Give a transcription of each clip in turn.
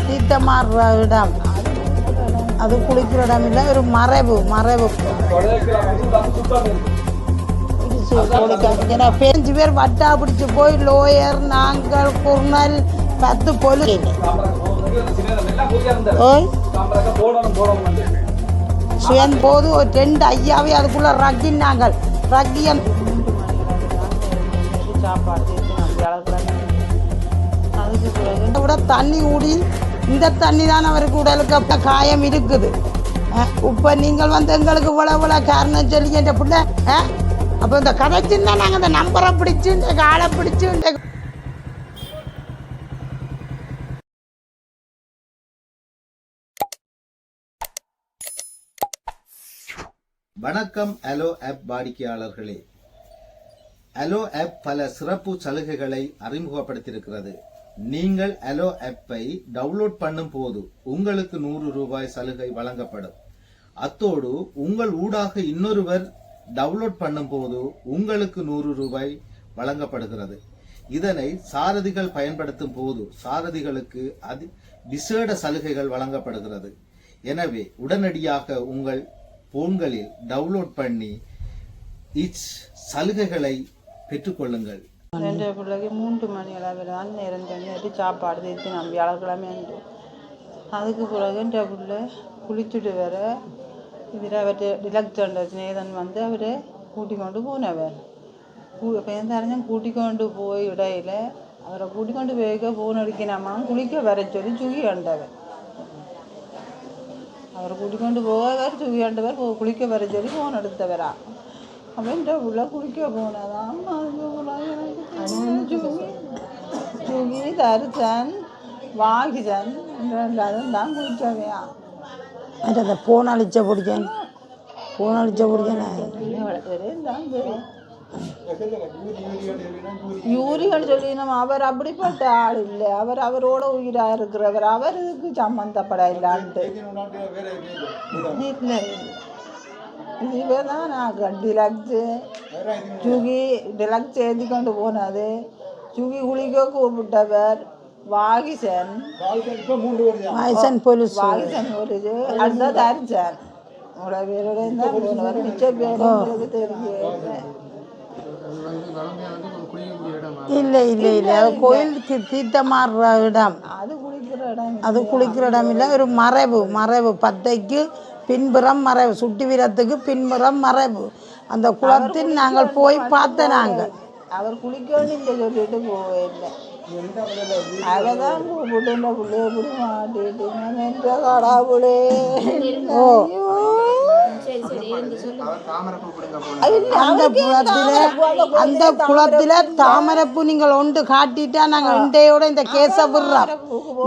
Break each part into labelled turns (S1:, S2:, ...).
S1: தீர்த்தமாடுற இடம் அது குளிக்கிற இடம் இல்லை ஒரு மறைவு மறைவு. ஏன்னா பேஞ்சு பேர் வட்டா பிடிச்சு போய் லோயர் நாங்கள் குர்னல் பத்து பொலு சுயன் போது ஒரு ரெண்டு ஐயாவே அதுக்குள்ள ரக்கினாங்க ரக்கியன்
S2: சாப்பாடு அதுக்கு
S1: விட தண்ணி ஊடி இந்த தண்ணி தான் அவருக்கு உடலுக்கு அப்போ காயம் இருக்குது. இப்போ நீங்கள் வந்து எங்களுக்கு இவ்வளோ இவ்வளோ காரணம் சொல்லி என்ற பிள்ளை அப்போ இந்த கதைச்சுன்னா நாங்கள் இந்த நம்பரை பிடிச்சு இந்த காலை பிடிச்சு இந்த
S3: வணக்கம் அலோ ஆப் வாடிக்கையாளர்களே. அலோ ஆப் பல சிறப்பு சலுகைகளை அறிமுகப்படுத்தியிருக்கிறது. நீங்கள் அலோ ஆப்பை டவுன்லோட் பண்ணும் போது உங்களுக்கு நூறு ரூபாய் சலுகை வழங்கப்படும். அத்தோடு உங்கள் ஊடாக இன்னொருவர் டவுன்லோட் பண்ணும் போது உங்களுக்கு நூறு ரூபாய் வழங்கப்படுகிறது. இதனை சாரதிகள் பயன்படுத்தும் போது சாரதிகளுக்கு அதி விசேட சலுகைகள் வழங்கப்படுகிறது. எனவே உடனடியாக உங்கள் போன்களில் டவுன்லோட் பண்ணி இச் சலுகைகளை பெற்றுக்கொள்ளுங்கள்.
S2: ரெண்டு பிள்ளைக்கு மூன்று மணி அளவில் தான் நேரம் தண்ணியாட்டி சாப்பாடு தேய்ச்சி நம்ம வியாழக்கிழமை உண்டு அதுக்கு பிறகு என்ற பிள்ளை குளிச்சுட்டு வர இதில் அவர்கிட்ட டிலக்ஸண்ட ஸ்நேதன் வந்து அவரை கூட்டி கொண்டு போனவர். பேந்தறிஞன் கூட்டி கொண்டு போய் இடையில அவரை கூட்டி கொண்டு போய்க்க போன் அடிக்கணுமா? குளிக்க வர சொல்லி சுகி ஆண்டவர். அவரை கூட்டி கொண்டு போக சுகி ஆண்டவர் குளிக்க வர சொல்லி போன் எடுத்தவரா. தரிசன் வாகிசன் ரெண்டாவது தான் குளிச்சவையா
S1: மற்ற அந்த போன் அழிச்ச பிடிச்சேன் போன் அழிச்ச பிடிச்சேன்
S2: தான் தெரியும் யூரிகள் சொல்லி நம்ம அவர் அப்படிப்பட்ட ஆள் இல்லை. அவர் அவரோட உயிரா இருக்கிறவர். அவருக்கு சம்மந்தப்பட இல்லான்ட்டு. இல்லை. நான் டிலக்ஸு சுகி டிலக்ஸ் ஏந்தி கொண்டு போனது சுகி குளிக்க கூப்பிட்டவர் வாகிசன்
S1: வயசன் போலீஸ்
S2: வாகிசன் இது அடுத்த தரிசன் உங்களோட பேரோட இருந்தால் போனவர் மிச்ச பேர் உங்களுக்கு தெரியல
S1: இல்லை இல்லை இல்லை கோயிலுக்கு தீர்த்தமாடுற இடம்
S2: அது குளிக்கிற இடம்
S1: அது குளிக்கிற இடம் இல்லை ஒரு மறைவு மறைவு பத்தைக்கு பின்புறம் மறைவு சுட்டி வீரத்துக்கு பின்புறம் மறைவு அந்த குளத்தில் நாங்கள் போய் பார்த்த நாங்கள்
S2: அவர் குளிக்கணும்னு இங்கே சொல்லிட்டு இல்லை அவள் தான் கூப்பிட்டு பிள்ளைய இப்படி மாட்டிட்டீங்க என்ற கடவுளே
S1: ஓ.
S2: இல்ல,
S1: அந்த குளத்தில் அந்த குளத்தில் தாமரைப்பூ நீங்கள் ஒன்று காட்டிட்டா நாங்கள் இண்டையோட இந்த கேஸை விடுறோம்.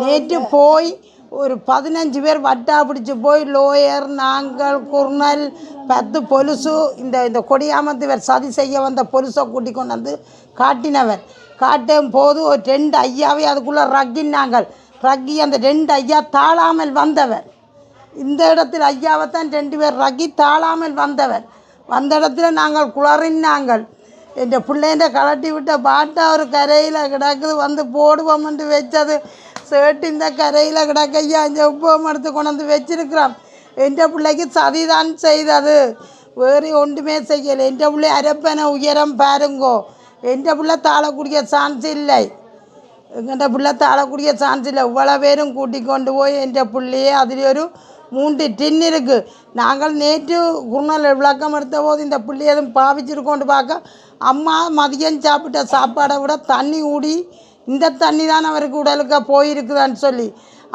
S1: நேற்று போய் ஒரு பதினஞ்சு பேர் வட்டா பிடிச்சி போய் லோயர் நாங்கள் குர்னல் பத்து பொலுசு இந்த இந்த கொடியாமத்து சதி செய்ய வந்த பொலுசை கூட்டி கொண்டு வந்து காட்டினவர். காட்டும் போது ஒரு ரெண்டு ஐயாவே அதுக்குள்ளே ரக்கின்னாங்கள் ரக்கி அந்த ரெண்டு ஐயா தாழாமல் வந்தவர். இந்த இடத்துல ஐயாவைத்தான் ரெண்டு பேர் ரகி தாழாமல் வந்தவர். வந்த இடத்துல நாங்கள் குளறினாங்கள். என் பிள்ளைண்ட கலட்டி விட்ட பாட்டை ஒரு கரையில் கிடக்குது வந்து போடுவோம்னு வச்சது. சேட்டு இந்த கரையில் கிடக்கையா இந்த உப்பம் எடுத்து கொண்டு வந்து வச்சிருக்கிறோம் என் பிள்ளைக்கு சதிதான் செய்தது. வேறு ஒன்றுமே செய்யலை. என் பிள்ளை அரப்பனை உயரம் பாருங்கோ. என் பிள்ளை தாழக்கூடிய சான்ஸ் இல்லை. எங்கள்கிட்ட பிள்ளை தாழக்கூடிய சான்ஸ் இல்லை. இவ்வளோ பேரும் கூட்டி கொண்டு போய் என் பிள்ளையே அதில் ஒரு மூன்று டின் இருக்குது நாங்கள் நேற்று குருநாள் விளக்கம் எடுத்த போது இந்த பிள்ளையை எதுவும் பாவிச்சிருக்கோண்டு பார்க்க அம்மா மதியம் சாப்பிட்ட சாப்பாடை விட தண்ணி ஊடி இந்த தண்ணி தான் அவருக்கு உடலுக்கு போயிருக்குதான்னு சொல்லி.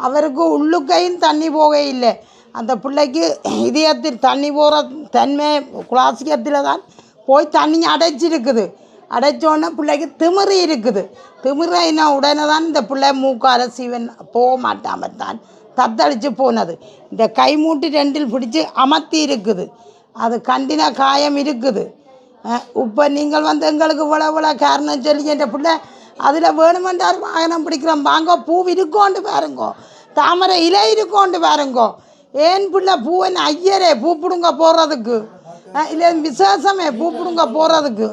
S1: அவருக்கு உள்ளுக்கையும் தண்ணி போக இல்லை. அந்த பிள்ளைக்கு இதயத்தில் தண்ணி போகிற தன்மை குலாசியத்தில் தான் போய் தண்ணி அடைச்சிருக்குது அடைச்சோன்னே பிள்ளைக்கு திமிரு இருக்குது. திமிரின உடனே தான் இந்த பிள்ளை மூக்கால சீவன் போக மாட்டாமல் தான் தத்தளிச்சு போனது. இந்த கை மூட்டி ரெண்டில் பிடிச்சி அமர்த்தி இருக்குது. அது கண்டின காயம் இருக்குது. இப்போ நீங்கள் வந்து எங்களுக்கு இவ்வளோ இவ்வளோ காரணம் சொல்லி என்ற பிள்ளை அதில் வேணுமென்றார் வாகனம் பிடிக்கிறோம். வாங்க பூ இருக்கோண்டு பாருங்கோ. தாமரை இலை இருக்கோண்டு பாருங்கோ. ஏன் பிள்ளை பூவன் ஐயரே பூ பிடுங்க போடுறதுக்கு இல்லை விசேஷமே பூ பிடுங்க போகிறதுக்கு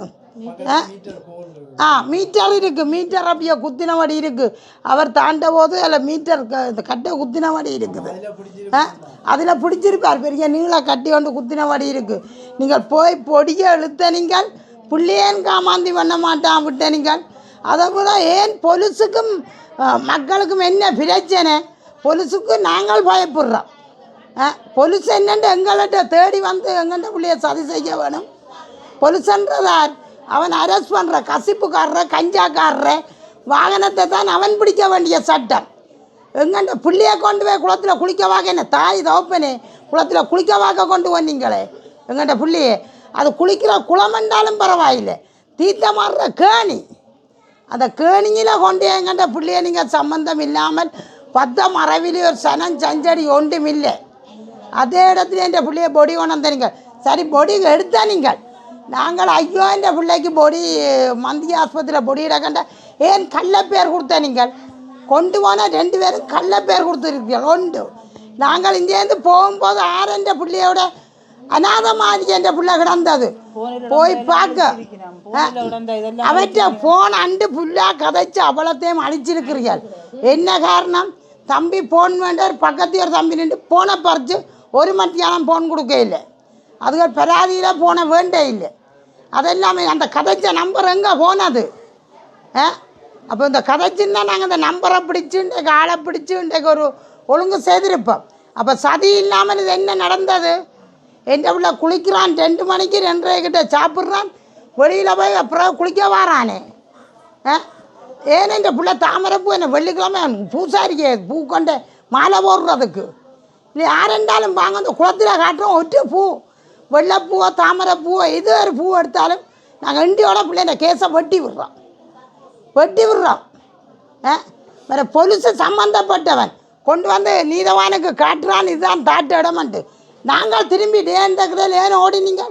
S1: ஆ? மீட்டர் இருக்குது மீட்டர் அப்படியே குத்தினபடி இருக்குது அவர் தாண்ட போது அதில் மீட்டர் க- இந்த வடி இருக்குது. ஆ? அதில் பிடிச்சிருப்பார். பெரிய நீள கட்டி கொண்டு குத்தினபடி இருக்குது நீங்கள் போய் பொடியை இழுத்த நீங்கள் புள்ளியேன் காமாந்தி பண்ண மாட்டான் விட்ட நீங்கள் அதை விட ஏன் பொலிஸுக்கும் மக்களுக்கும் என்ன பிரச்சனை? பொலிசுக்கு நாங்கள் பயப்படுறோம். பொலிஸ் என்னென்று எங்கள்கிட்ட தேடி வந்து எங்கள்கிட்ட பிள்ளைய சதி செய்ய வேணும்? பொலிசன்றதார் அவன் அரெஸ்ட் பண்ணுற கசிப்புக்காரர கஞ்சாக்காரர வாகனத்தை தான் அவன் பிடிக்க வேண்டிய சட்டம். எங்கண்ட பிள்ளைய கொண்டு போய் குளத்தில் குளிக்க வாக்க என்ன தாய் தோப்பனே குளத்தில் குளிக்க வாக்க கொண்டு வந்தீங்களே? எங்கள்கிட்ட பிள்ளையே அது குளிக்கிற குளம் என்றாலும் பரவாயில்லை. தீத்த மாறுற கேணி. அந்த கேணியில் கொண்டு எங்கண்ட பிள்ளைய நீங்கள் சம்பந்தம் இல்லாமல் பத்த மறைவில் ஒரு சனம் சஞ்சடி ஒன்றும் இல்லை. அதே இடத்துல என் பிள்ளைய பொடி கொண்டு வந்தீங்க சரி பொடி எடுத்தா நீங்கள். நாங்கள் ஐயோ என் பிள்ளைக்கு பொடி மந்திய ஆஸ்பத்திரியில் பொடி இடக்கண்ட ஏன் கள்ள பேர் கொடுத்த நீங்கள்? கொண்டு போனால் ரெண்டு பேரும் கள்ள பேர் கொடுத்துருக்கீங்க ஒன்று நாங்கள் இங்கேருந்து போகும்போது ஆறு என்ற பிள்ளையோட அநாத மாதிரி என் பிள்ளை கிடந்தது. போய் பார்க்க. அவற்றை போன் அண்டு ஃபுல்லாக கதைச்சு அவ்வளோத்தையும் அழிச்சிருக்கிறீர்கள். என்ன காரணம்? தம்பி போன் வேண்டார் பக்கத்து ஒரு தம்பி நின்று போனை பறித்து ஒரு மத்தியானம் போன் கொடுக்க இல்லை. அதுகள் பராதியில் போன வேண்டே இல்லை. அதெல்லாமே அந்த கதைச்ச நம்பர் எங்கே போனது ஆ அப்போ இந்த கதைச்சுன்னா நாங்கள் இந்த நம்பரை பிடிச்சு இன்றைக்கு ஆளை பிடிச்சு இன்றைக்கு ஒரு ஒழுங்கு செய்திருப்போம். அப்போ சதி இல்லாமல் இது என்ன நடந்தது? எந்த பிள்ளை குளிக்கிறான்? ரெண்டு மணிக்கு ரெண்டரை கிட்ட சாப்பிட்றான். வெளியில் போய் அப்புறம் குளிக்க வாரானே. ஆ? ஏன் இந்த பிள்ளை தாமரைப்பூ என்ன வெள்ளிக்கிழமை பூசாரிக்கு பூ கொண்டு மாலை போடுறதுக்கு. இல்லை யாரெண்டாலும் வாங்க அந்த குளத்தில் காட்டுறோம். ஒற்று பூ வெள்ளைப்பூவோ தாமரைப்பூவோ எது ஒரு பூ எடுத்தாலும் நாங்கள் இண்டியோட பிள்ளைங்க கேஸை வெட்டி விடுறோம். வெட்டி விடுறோம். ஆ? வேறு பொலிசு சம்மந்தப்பட்டவன் கொண்டு வந்து நீதவானுக்கு காட்டுறான். இதுதான் தாட்டு இடமன்ட்டு நாங்கள் திரும்பிட்டு ஏன் கதையில் ஏன் ஓடினீங்க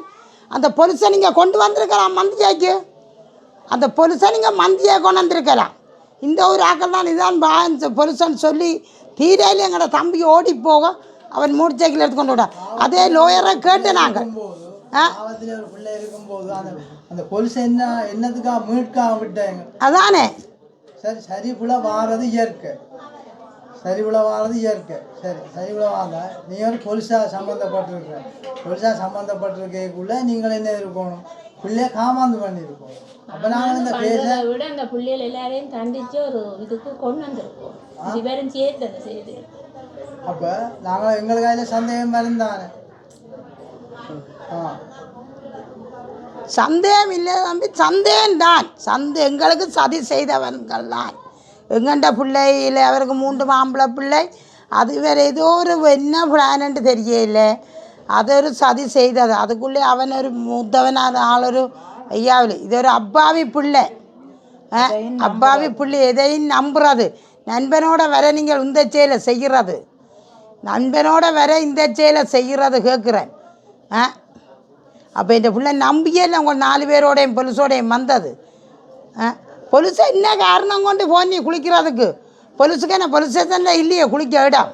S1: அந்த பொலிசை நீங்கள் கொண்டு வந்திருக்கலாம் மந்தியாக்கு அந்த பொலிசை நீங்கள் மந்தியை கொண்டு வந்திருக்கலாம் இந்த ஒரு ஆக்கள் தான் இதான் பா பொலிசன்னு சொல்லி தீரையில் எங்களோட தம்பி ஓடி போக அவன் மூடு சைக்கிள் எடுத்து கொண்டு விட்டான் அதே லோயரை கேட்டு நாங்கள் அதானே.
S4: சரி சரிபுல வாரது இயற்கை. சரிபுல வாரது இயற்கை. சரி சரிபுல வாங்க நீ ஒரு பொலிசா சம்மந்தப்பட்டிருக்க பொலிசா சம்மந்தப்பட்டிருக்கக்குள்ள நீங்கள் என்ன இருக்கணும்? பிள்ளைய காமாந்து பண்ணியிருக்கோம் அப்போ நாங்கள் இந்த பேச
S5: விட அந்த பிள்ளைகள் எல்லாரையும் தண்டிச்சு ஒரு இதுக்கு கொண்டு வந்திருக்கோம். இது பேரும் சேர்த்து அதை செய்து
S4: அப்போ நாங்கள் எங்கள் கையில் சந்தேகம் இருந்தானே ஆ.
S1: சந்தேகம் இல்லை தம்பி சந்தேகம் தான் சந்த எங்களுக்கு சதி செய்தவன்கள் தான் எங்கண்ட பிள்ளையில் அவருக்கு மூன்று மாம்பழ பிள்ளை அது வேறு ஏதோ ஒரு என்ன பிளான்ட்டு தெரியல அது ஒரு சதி செய்தது அதுக்குள்ளே அவன் ஒரு மூத்தவனான ஆளொரு ஐயாவில் இது ஒரு அப்பாவி பிள்ளை ஆ, அப்பாவி பிள்ளை எதையும் நம்புறது நண்பனோட வர நீங்கள் இந்த செயலை செய்கிறது நண்பனோட வர இந்த செயலை செய்கிறது கேட்குறேன் ஆ அப்போ இந்த பிள்ளை நம்பியே இல்லை உங்கள் நாலு பேரோடையும் பொலிசோடையும் வந்தது ஆ பொலிசை என்ன காரணம் கொண்டு போன் நீ குளிக்கிறதுக்கு பொலிசுக்கு என்ன பொலிஸ் ஸ்டேஷனில் இல்லையே குளிக்க இடம்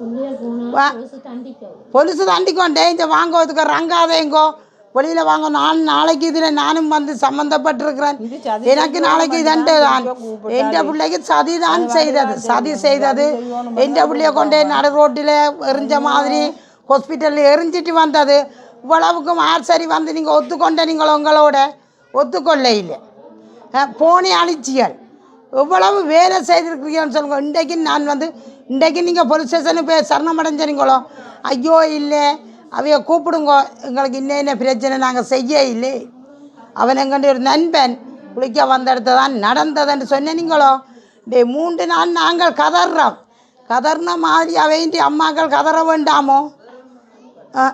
S5: பிள்ளைகள்
S1: வா.
S5: போனால் கொசு தண்டிக்கவும்
S1: பொலிசு தாண்டிக்கோண்டே இந்த வாங்குவதுக்கு ரங்காதேங்கோ வெளியில் வாங்க நான் நாளைக்கு இதில் நானும் வந்து சம்மந்தப்பட்டிருக்கிறேன் எனக்கு நாளைக்கு இதண்டு தான் எந்த பிள்ளைக்கு சதி தான் செய்தது சதி செய்தது எந்த பிள்ளைய கொண்டே நடு ரோட்டில் எரிஞ்ச மாதிரி ஹாஸ்பிட்டலில் எரிஞ்சிட்டு வந்தது இவ்வளவுக்கும் ஆர் சரி வந்து நீங்கள் ஒத்துக்கொண்ட நீங்கள் உங்களோட ஒத்துக்கொள்ளையில் போனி அழிச்சியல். எவ்வளவு வேலை செய்திருக்கிறீங்கன்னு சொல்லுங்க. இன்றைக்கு நான் வந்து இன்றைக்கு நீங்கள் போலீஸ் ஸ்டேஷனுக்கு போய் சரணம் அடைஞ்சீங்களோ ஐயோ இல்லை. அவைய கூப்பிடுங்கோ. எங்களுக்கு இன்ன என்ன பிரச்சனை? நாங்கள் செய்ய இல்லை. அவன் எங்கண்ட ஒரு நண்பன் குளிக்க வந்த இடத்த தான் நடந்ததுன்னு சொன்னீங்களோ? டே மூன்று நாள் நாங்கள் கதறோம் கதறின மாதிரி அவையின்றி அம்மாக்கள் கதற வேண்டாமோ? ஆ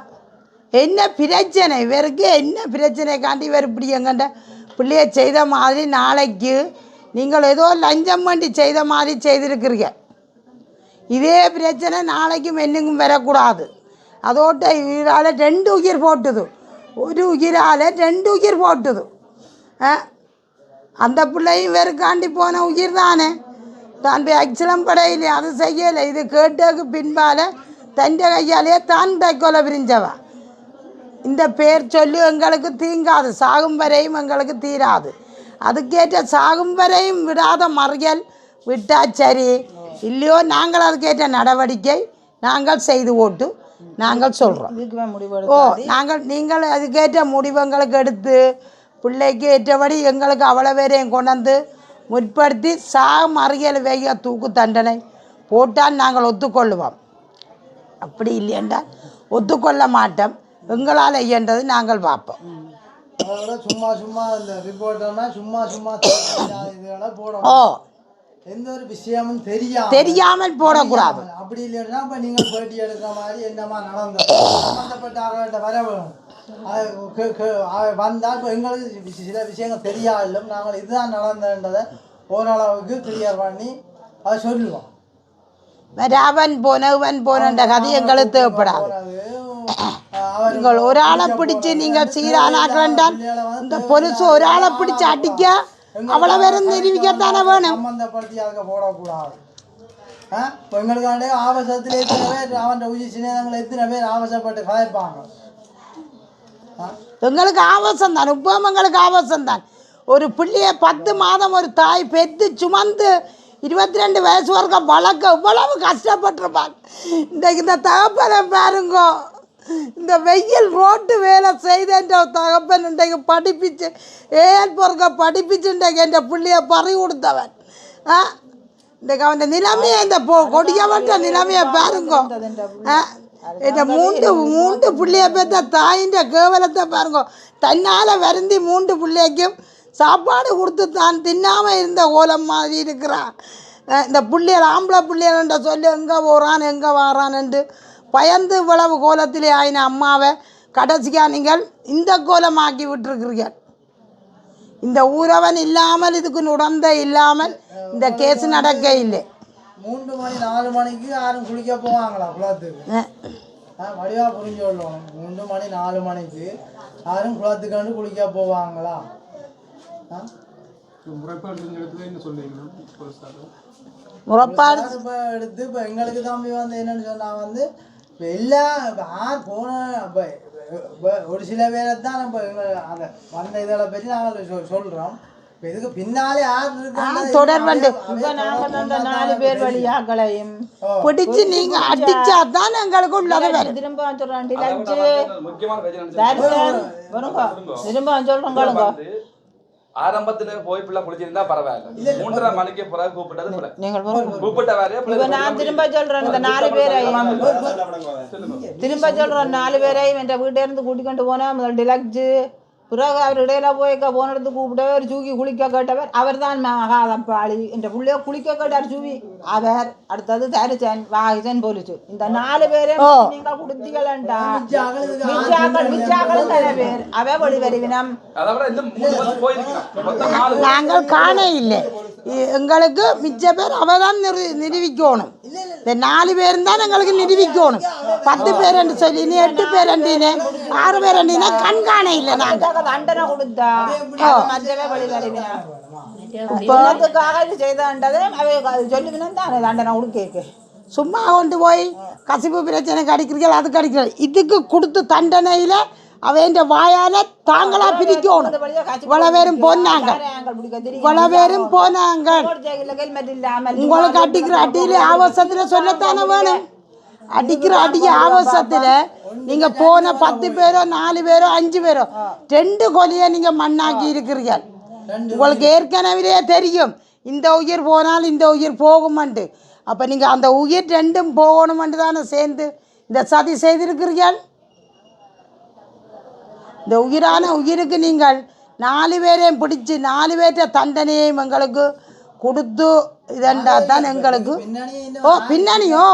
S1: என்ன பிரச்சனை? இவருக்கு என்ன பிரச்சனை காண்டி இவர் இப்படி எங்கண்ட பிள்ளைய செய்த மாதிரி நாளைக்கு நீங்கள் ஏதோ லஞ்சம் பண்ணி செய்த மாதிரி செய்திருக்கிறீங்க. இதே பிரச்சனை நாளைக்கும் என்னங்கும் வரக்கூடாது. அதோட்ட உயிரால் ரெண்டு உயிர் போட்டுது. ஒரு உயிரால் ரெண்டு உயிர் போட்டுது. அந்த பிள்ளையும் வெறுக்காண்டி போன உயிர் தானே தான் போய் அச்சலம் படையிலே அது செய்யலை. இது கேட்டதுக்கு பின்பால் தன் கையாலேயே தான் தைக்கொலை பிரிஞ்சவா? இந்த பேர் சொல்லி எங்களுக்கு தீங்காது சாகும் வரையும் எங்களுக்கு தீராது. அதுக்கேற்ற சாகும் வரையும் விடாத மறியல் விட்டா சரி. இல்லையோ நாங்கள் அதுக்கேற்ற நடவடிக்கை நாங்கள் செய்து ஓட்டு நாங்கள் சொல்கிறோம் ஓ நாங்கள் நீங்கள் அதுக்கேற்ற முடிவு எங்களுக்கு எடுத்து பிள்ளைக்கு ஏற்றபடி எங்களுக்கு அவ்வளோ பேரையும் கொண்டாந்து முற்படுத்தி சா மறியல் வைக தூக்கு தண்டனை போட்டால் நாங்கள் ஒத்துக்கொள்ளுவோம். அப்படி இல்லையென்றால் ஒத்துக்கொள்ள மாட்டோம். எங்களால் இயன்றது நாங்கள் பார்ப்போம்.
S4: சும்மா சும்மா இந்த ரிப்போர்ட்டர்னா சும்மா சும்மா இதுகளை போடணும்.
S1: ஓ.
S4: எந்த ஒரு விஷயமும் தெரியாம.
S1: தெரியாமல் போடக்கூடாது.
S4: அப்படி இல்லைன்னா இப்போ நீங்கள் பேட்டி எடுக்கிற மாதிரி என்னமா நடந்தது? சம்மந்தப்பட்ட ஆள்கிட்ட வர வந்தால் இப்போ எங்களுக்கு சில விஷயங்கள் தெரியாதுல்லும் நாங்கள் இதுதான் நடந்ததுன்றதை ஓரளவுக்கு கிளியர் பண்ணி அதை சொல்லுவோம்.
S1: ராவன் போனவன் போனன்ற கதை எங்களுக்கு தேவைப்படாது. நீங்கள் ஒரு ஆளை பிடிச்சி நீங்கள் சீரானாக்கண்டால் இந்த பிடிச்சி அடிக்க அவ்வளோ பேரும் நிரூபிக்கத்தானே வேணும்.
S4: சம்மந்தப்படுத்தி அதுக்கு போடக்கூடாது. ஆ? இப்போ எங்களுக்காண்டே ஆபாசத்தில் எத்தனை பேர் அவன் உயிர் சின்னங்கள் எத்தனை பேர் ஆபாசப்பட்டு கதைப்பாங்க
S1: எங்களுக்கு ஆபாசம் தான். இப்பவும் எங்களுக்கு ஆபாசம் தான். ஒரு பிள்ளைய பத்து மாதம் ஒரு தாய் பெத்து சுமந்து இருபத்தி ரெண்டு வயசு வரைக்கும் வளர்க்க இவ்வளவு கஷ்டப்பட்டிருப்பாங்க. இன்றைக்கு இந்த தகப்பனை பாருங்க. இந்த வெயில் ரோட்டு வேலை செய்த தகப்பன் இன்றைக்கு படிப்பிச்சு ஏன் பொறுக்க படிப்பிச்சு இன்றைக்கு என் பிள்ளைய பறி கொடுத்தவன். ஆ? இன்றைக்கு அவன் நிலைமையை இந்த பொ கொடியவன்ற நிலைமையை பாருங்க. இந்த மூன்று மூன்று பிள்ளைய பெற்ற தாயின்ற கேவலத்தை பாருங்க. தன்னால் வருந்தி மூன்று பிள்ளைக்கும் சாப்பாடு கொடுத்து தான் தின்னாமல் இருந்த கோலம் மாதிரி இருக்கிறான். இந்த பிள்ளைகள் ஆம்பளை பிள்ளைகள்ன்ற சொல்லி எங்கே போகிறான் எங்கே வாரான்ட்டு பயந்து இவ்வளவு கோலத்திலே ஆயின அம்மாவை கடைசியா நீங்கள் இந்த கோலமாக்கி விட்டுருக்கிறீர்கள். இந்த ஊரவன் இல்லாமல் இதுக்கு உடந்த இல்லாமல் இந்த கேஸ் நடக்க இல்லை.
S4: மூன்று மணி நாலு மணிக்கு யாரும் குளிக்க போவாங்களா குளத்துக்கு? வடிவா புரிஞ்சு கொள்ளணும் மூன்று மணி நாலு மணிக்கு யாரும் குளத்துக்காண்டு குளிக்க போவாங்களா? ஆ?
S1: முறப்பாடு
S4: இப்போ எடுத்து இப்போ எங்களுக்கு தம்பி வந்து என்னன்னு சொன்னா வந்து இப்போ எல்லா யார் போன ஒரு சில பேரை தான் நம்ம அந்த வந்த இதில் பற்றி நாங்கள் சொல் சொல்கிறோம் இப்போ இதுக்கு பின்னாலே இருக்காங்க
S1: தொடர்பண்டு
S2: இப்போ நாங்கள் அந்த நாலு பேர் வழியாக்களையும்
S1: பிடிச்சு நீங்க அடிச்சா தான் எங்களுக்கு உள்ளது வரும்.
S2: திரும்ப வருங்க. திரும்ப சொல்கிறோம் கேளுங்க.
S6: ஆரம்பத்துல போய் பிள்ளை குளிச்சிருந்தா பரவாயில்ல. மூன்றரை மணிக்கு பிறகு கூப்பிட்டது பிள்ளை. கூப்பிட்ட வேலையை
S2: நான் திரும்ப சொல்கிறேன் இந்த நாலு பேரையும் திரும்ப சொல்கிறேன் நாலு பேரையும் என் வீட்டை இருந்து கூட்டிக்கொண்டு போனேன் முதல் டிலக்ஜு பிறகு அவர் இடையில போய் போன இடத்து கூப்பிட்டவர் சூக்கி குளிக்க கேட்டவர் அவர் தான் மகாதப்பாளி என்ற பிள்ளைய குளிக்க கேட்டார் சூவி அவர் அடுத்தது தரிசன் வாகிசன் போலிச்சு. இந்த நாலு பேரே நீங்கள் கொடுத்தீங்களா மிச்சாக்கள் தர பேர். அவ வழி வருவினம்
S6: அதை விட இன்னும் மூணு வருஷம் போயிருக்கலாம் மொத்தம் நாலு
S1: நாங்கள் காண இல்லை. எங்களுக்கு மிச்ச பேர் அவ தான் நிறு நிரூபிக்கணும். இந்த நாலு பேரும் தான் எங்களுக்கு நிரூபிக்கணும். பத்து பேர் என்று சொல்லி எட்டு பேர் ஆறு பேர் என்றினே கண் காண இல்லை நாங்கள்.
S2: தண்டனை கொடுத்தா மற்றவே வழி வருவினம் இனத்துக்காக இது செய்தாண்டதை அவை சொல்லுவினம் தானே தண்டனை கொடுக்க
S1: சும்மா கொண்டு போய் கசிப்பு பிரச்சனைக்கு அடிக்கிறீர்கள் அதுக்கு அடிக்கிறீர்கள் இதுக்கு கொடுத்து தண்டனையில் அவன் வாயால் தாங்களா பிரிக்கணும் இவ்வளோ பேரும் போனாங்க இவ்வளோ பேரும் போனாங்க உங்களுக்கு அடிக்கிற அடியில் ஆபாசத்தில் சொல்லத்தானே வேணும் அடிக்கிற அடிக்க ஆபாசத்தில் நீங்கள் போன பத்து பேரோ நாலு பேரோ அஞ்சு பேரோ ரெண்டு கொலையை நீங்கள் மண்ணாக்கி இருக்கிறீர்கள். உங்களுக்கு ஏற்கனவே தெரியும். இந்த உயிர் போனால் இந்த உயிர் போகுமண்டு. அப்போ நீங்கள் அந்த உயிர் ரெண்டும் போகணுமென்று தானே சேர்ந்து இந்த சதி செய்திருக்கிறீர்கள்? இந்த உயிரான உயிருக்கு நீங்கள் நாலு பேரையும் பிடிச்சி நாலு பேர்ட்ட தண்டனையையும் எங்களுக்கு கொடுத்து இதண்டா தான் எங்களுக்கு. ஓ பின்னணியோ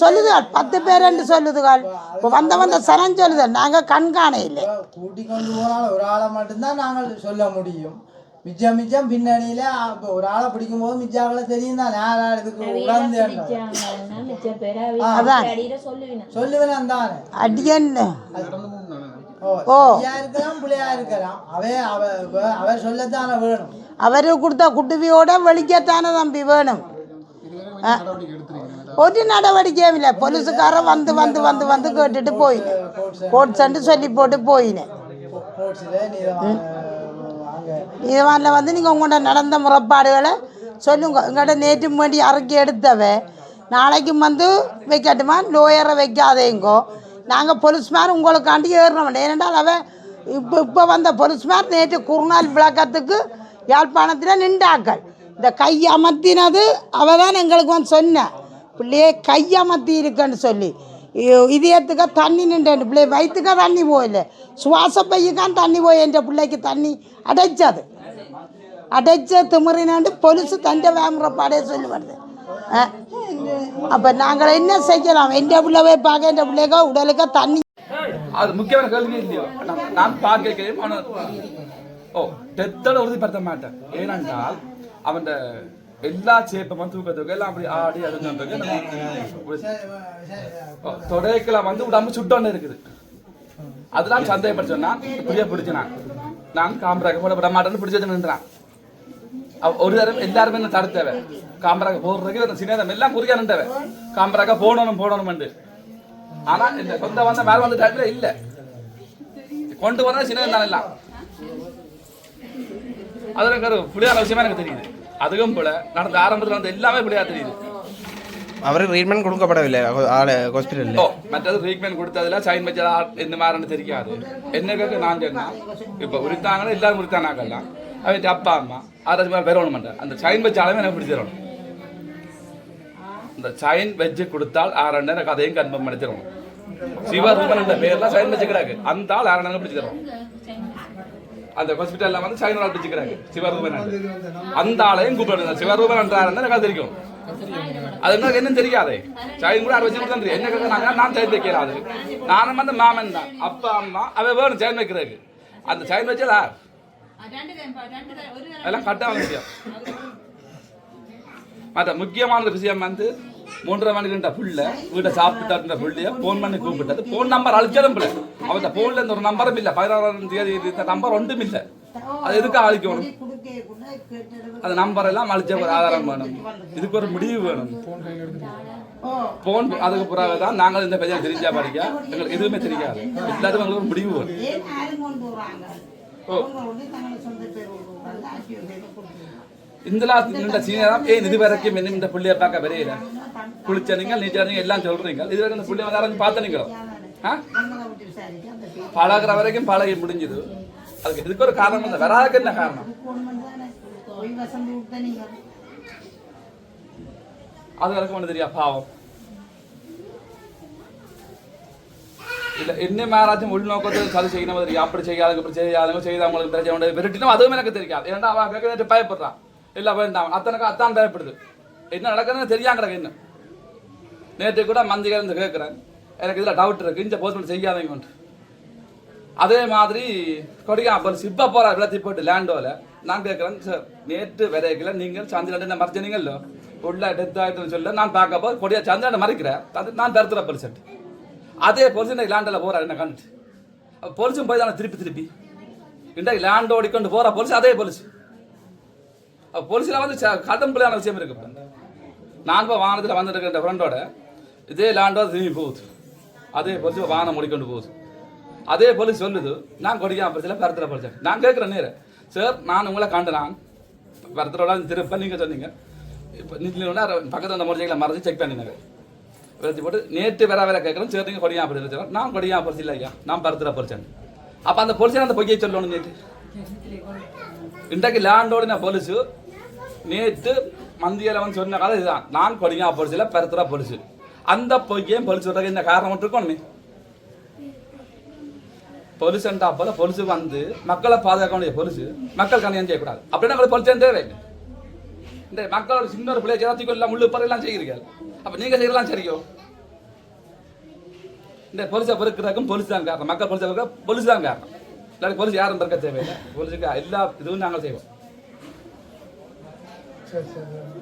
S1: சொல்லுதுகள் பத்து பேரென்று சொல்லுதுகள் இப்போ வந்த வந்த சனம் சொல்லுதல் நாங்கள் கண்காண இல்லை
S4: கூட்டி கொண்டு போனால் ஒரு ஆளை மட்டும்தான் நாங்கள் சொல்ல முடியும். மிச்சம் மிச்சம் பின்னணியில இப்போ ஒரு ஆளை பிடிக்கும் போது மிச்சாக்களை தெரியும் தான் யார் இதுக்கு உடந்து
S5: மிச்ச பேரை
S1: அதான்.
S5: சொல்லுவேன்
S4: தானே.
S1: அடியன்
S4: ஓ இருக்கலாம் பிள்ளையா இருக்கலாம். அவே அவ அவ சொல்லத்தானே வேணும்.
S1: அவர் கொடுத்த குட்டுவியோட வெளிக்கத்தானே தம்பி வேணும். ஒரு நடவடிக்கையும் இல்லை போலீஸுக்காரன் வந்து வந்து வந்து வந்து கேட்டுட்டு போயினேன் கோட் சண்டு சொல்லி போட்டு போயினேன்
S4: கோட்ஸில் நீ அங்கே
S1: இதுமாதிரில வந்து நீங்கள் உங்கள்கிட்ட நடந்த முறைப்பாடுகளை சொல்லுங்க. எங்கள்கிட்ட நேற்று முன்னாடி அறிக்கை எடுத்தவ நாளைக்கும் வந்து வைக்கட்டுமா? லோயரை வைக்காதேங்கோ. நாங்கள் போலீஸ்மார் உங்களுக்காண்டி ஏறணும் ஏனென்றால் அவ இப்போ இப்போ வந்த போலீஸ்மார் நேற்று குருநாள் விளக்கத்துக்கு யாழ்ப்பாணத்தில் நின்றாக்கள் இந்த கை அமர்த்தினது அவ தான் எங்களுக்கு வந்து சொன்னேன் பிள்ளையே கை அமர்த்தி இருக்குன்னு சொல்லி. இ- இதயத்துக்கு தண்ணி நின்று பிள்ளை வயிற்றுக்கா தண்ணி போயில சுவாச பையக்கான் தண்ணி போய் என்ற பிள்ளைக்கு தண்ணி அடைச்சது அடைச்ச திமிறினாண்டு பொலிசு தண்டை வேமுறப்பாடே சொல்லி வருது. அப்போ நாங்கள் என்ன செய்யலாம்? எந்த பிள்ளைவை பார்க்க என்ற பிள்ளைக்கோ உடலுக்கு தண்ணி
S6: அது முக்கியமான கேள்வி இல்லையோ? நான் பார்க்க ஓ டெத்தோட உறுதிப்படுத்த மாட்டேன். ஏனென்றால் அவன் எல்லா சேப்பமும் தூக்கத்துக்கு எல்லாம் அப்படி ஆடி அது தொடைக்குள்ள வந்து உடம்பு சுட்டோன்னு இருக்குது. அதெல்லாம் சந்தேகப்படுத்தோன்னா புரிய பிடிச்சினான். நான் காம்பராக போட விட மாட்டேன்னு பிடிச்சி நின்றான். ஒரு தரம் எல்லாருமே என்ன தடுத்தவ? காம்பராக போடுறதுக்கு அந்த சின்னதம் எல்லாம் குறியா நின்றவ. காமராக போடணும் போடணும் ஆனா இந்த சொந்த வந்த மேல வந்த டைம்ல இல்ல. கொண்டு வர சினேதம் தான் எல்லாம். அதுல ஒரு புளியாத விஷயமா எனக்கு தெரியுது. அதுவும் போல நடந்த ஆரம்பத்துல வந்து எல்லாமே புளியா தெரியுது.
S7: அவருக்கு ட்ரீட்மெண்ட் கொடுக்கப்படவில்லை ஆளு ஹாஸ்பிட்டலில்
S6: ஓ மற்றது ட்ரீட்மெண்ட் கொடுத்ததுல சைன் வச்சதா இந்த மாதிரின்னு தெரியாது. என்னக்கு நான் சொன்னேன் இப்ப உரித்தாங்கன்னா எல்லாரும் உரித்தானாக்கெல்லாம் அவன் அப்பா அம்மா ஆறாச்சு மேலே பெறணும் மாட்டேன். அந்த சைன் வச்ச அளவே எனக்கு பிடிச்சிடணும் இந்த சைன் வச்சு கொடுத்தால் ஆறண்ணன் எனக்கு அதையும் கன்ஃபார்ம் பண்ணிச்சிடணும் சிவரூபன் என்ற பேர்ல சைன் வச்சுக்கிறாங்க அந்த ஆள் ஆறண்ணன் பிடிச்சிடணும் அந்த ஹாஸ்பிட்டலில் வந்து சைன் ஆள் பிடிச்சிக்கிறாங்க சிவரூபன் அந்த ஆளையும் கூப்பிடணும் சிவரூபன் என்ற எனக்கு தெரியும். அது என்ன தெரியாது. சைன் கூட அறுபது தான் தெரியும். என்ன கேட்கறாங்க நான் சைன் வைக்கிறாது நானும் வந்து மாமன் தான். அப்பா அம்மா அவ வேணும் சைன் வைக்கிறதுக்கு. அந்த சைன் வச்சதா? அதெல்லாம் கட்டாக விஷயம் மற்ற முக்கியமான விஷயம் வந்து மூன்றரை மணிக்கு இருந்த புள்ள வீட்டை சாப்பிட்டாருன்ற புள்ளைய ஃபோன் பண்ணி கூப்பிட்டது. ஃபோன் நம்பர் அழிச்சதும் பிள்ளை. அவன் ஃபோன்ல இந்த ஒரு நம்பரும் இல்லை. பதினாறாம் தேதி இந்த நம்பர் ஒன்றும் இல்லை. அது எதுக்கு அழிக்கணும்? அந்த நம்பர் எல்லாம் அழிச்ச ஒரு ஆதாரம் வேணும். இதுக்கு ஒரு முடிவு வேணும். போன் அதுக்கு பிறகு தான் நாங்கள் இந்த பையன் தெரிஞ்சா படிக்க. எங்களுக்கு எதுவுமே தெரியாது. எல்லாத்துக்கும் எங்களுக்கு ஒரு முடிவு வேணும். ஓ. இந்தலா நின்ற சீனியரம் ஏன் இது வரைக்கும் என்ன இந்த பிள்ளைய பார்க்க வரையில. குளிச்ச நீங்கள் குளிச்சனீங்க நீங்கள் எல்லாம் சொல்றீங்க இது வரைக்கும் இந்த பிள்ளைய வந்து பார்த்து பார்த்தனீங்களோ பழகிற வரைக்கும் பழகி முடிஞ்சது. அதுக்கு இதுக்கு ஒரு காரணம் இல்லை. வராதுக்கு என்ன காரணம்? அது வரைக்கும் ஒன்று தெரியா? பாவம். இல்ல என்ன மேராச்சும் உள்நோக்கத்துக்கு அது செய்யணும் தெரியும் அப்படி செய்யாதுங்க இப்படி செய்யாதுங்க செய்தவங்களுக்கு பிரச்சனை உண்டு. விரட்டினும் அதுவும் எனக்கு தெரியாது. ஏன்னா அவன் கேட்க பயப்படுறான். இல்ல வேண்டாம் அத்தனைக்கு அத்தான் பயப்படுது என்ன நடக்குதுன்னு தெரியாம கிடக்கு இன்னும் நேற்று கூட மந்திரிகள் இருந்து கேட்குறேன் எனக்கு இதில் டவுட் இருக்குது இந்த போஸ்ட்மெண்ட் செய்யாதவங்க அதே மாதிரி கொடியா அப்போ சிப்பா போகிற விளத்தி போட்டு லேண்டோவில் நான் கேட்குறேன் சார் நேற்று விதைக்கல நீங்கள் சந்திரன் மறைச்சினீங்களோ உள்ள டெத் ஆயிட்டுன்னு சொல்ல நான் பார்க்க போது கொடியா சந்திரன் மறைக்கிறேன் அது நான் தருத்துற பர்சன்ட் அதே பொலிசு இன்னைக்கு லேண்டில் போறாரு என்ன கண்டுட்டு பொலிசும் போய் தானே திருப்பி திருப்பி? இன்றைக்கு லேண்ட் ஓடிக்கொண்டு போகிற பொலிசு அதே பொலிசு அப்ப பொலிசுல வந்து கதம்பிள்ளையான விஷயம் இருக்கு இப்ப. நான் இப்போ வானத்தில் வந்துட்டு இருக்கிற ஃப்ரெண்டோட இதே லேண்டோட திரும்பி போகுது. அதே பொலிசு வானம் முடிக்கொண்டு போகுது. அதே போலீஸ் சொல்லுது நான் கொடிக்காம பிரச்சனை பரத்துல பிரச்சனை நான் கேட்குறேன் நேர சார் நான் உங்களை கண்டு நான் பரத்தரோட திருப்ப நீங்கள் சொன்னீங்க. இப்போ நிதினா பக்கத்தில் அந்த மொழிகளை மறைச்சு செக் பண்ணினாங்க. வெளுத்தி போட்டு நேற்று வேற வேற கேட்குறேன் சரி நீங்கள் கொடியா பிரச்சனை நான் கொடியா பிரச்சனை இல்லை ஐயா. நான் பரத்துல பிரச்சனை அப்போ அந்த போலீஸ் அந்த பொய்யை சொல்லணும் நேற்று இன்றைக்கு லேண்டோட நான் போலீஸு நேற்று மந்தியலவன் சொன்ன கதை இதுதான். நான் கொடியா பொழிச்சில பரத்துறா பொழிச்சு அந்த பொய்யையும் பொழிச்சு விட்றதுக்கு இந்த காரணம் மட்டும் இருக்கணுமே பொலிசன்டா போல பொலிசு வந்து மக்களை பாதுகாக்க வேண்டிய பொலிசு மக்கள் கணியம் செய்யக்கூடாது. அப்படின்னா உங்களுக்கு போலீஸ் தேவை? இந்த மக்களோட சின்ன ஒரு பிள்ளைய ஜாத்திக்கு எல்லாம் முள்ளு பறையெல்லாம் செய்கிறீங்க அப்போ நீங்க செய்யலாம் சரியோ? இந்த பொலிசை பொறுக்கிறதுக்கும் பொலிசு தான் காரணம். மக்கள் பொலிசை பொறுக்க பொலிசு தான் காரணம். இல்லாட்டி பொலிசு யாரும் இருக்க தேவையில்லை. பொலிசுக்கு எல்லா இதுவும் நாங்கள் செய்வோம்.
S4: சரி சரி